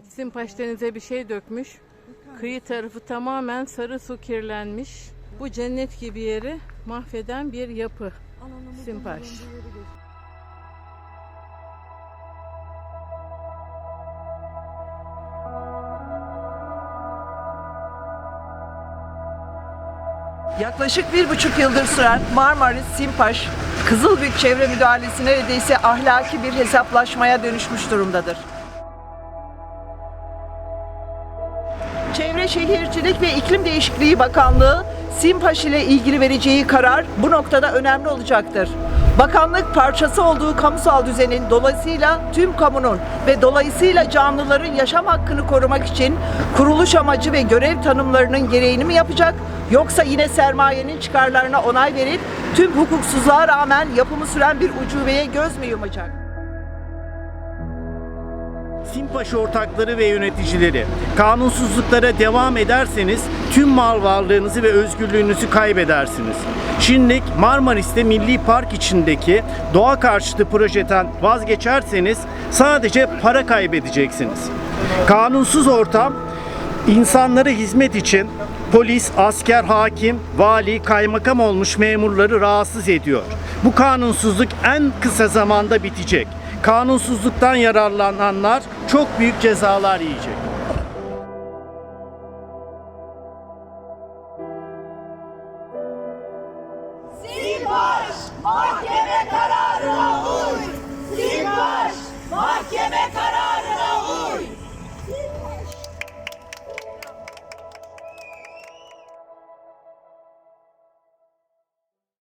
Evet, Simpaş denize bir şey dökmüş. Kıyı tarafı tamamen sarı su kirlenmiş. Bu cennet gibi yeri mahveden bir yapı. Simpaş. Yaklaşık bir buçuk yıldır süren Marmaris Simpaş Kızılbük çevre müdahalesi neredeyse ahlaki bir hesaplaşmaya dönüşmüş durumdadır. Çevre Şehircilik ve İklim Değişikliği Bakanlığı Simpaş ile ilgili vereceği karar bu noktada önemli olacaktır. Bakanlık parçası olduğu kamusal düzenin dolayısıyla tüm kamunun ve dolayısıyla canlıların yaşam hakkını korumak için kuruluş amacı ve görev tanımlarının gereğini mi yapacak yoksa yine sermayenin çıkarlarına onay verip tüm hukuksuzluğa rağmen yapımı süren bir ucubeye göz mü yumacak? Simpaş ortakları ve yöneticileri, kanunsuzluklara devam ederseniz tüm mal varlığınızı ve özgürlüğünüzü kaybedersiniz. Şimdilik Marmaris'te Milli Park içindeki doğa karşıtı projeden vazgeçerseniz sadece para kaybedeceksiniz. Kanunsuz ortam insanlara hizmet için polis, asker, hakim, vali, kaymakam olmuş memurları rahatsız ediyor. Bu kanunsuzluk en kısa zamanda bitecek. Kanunsuzluktan yararlananlar çok büyük cezalar yiyecek.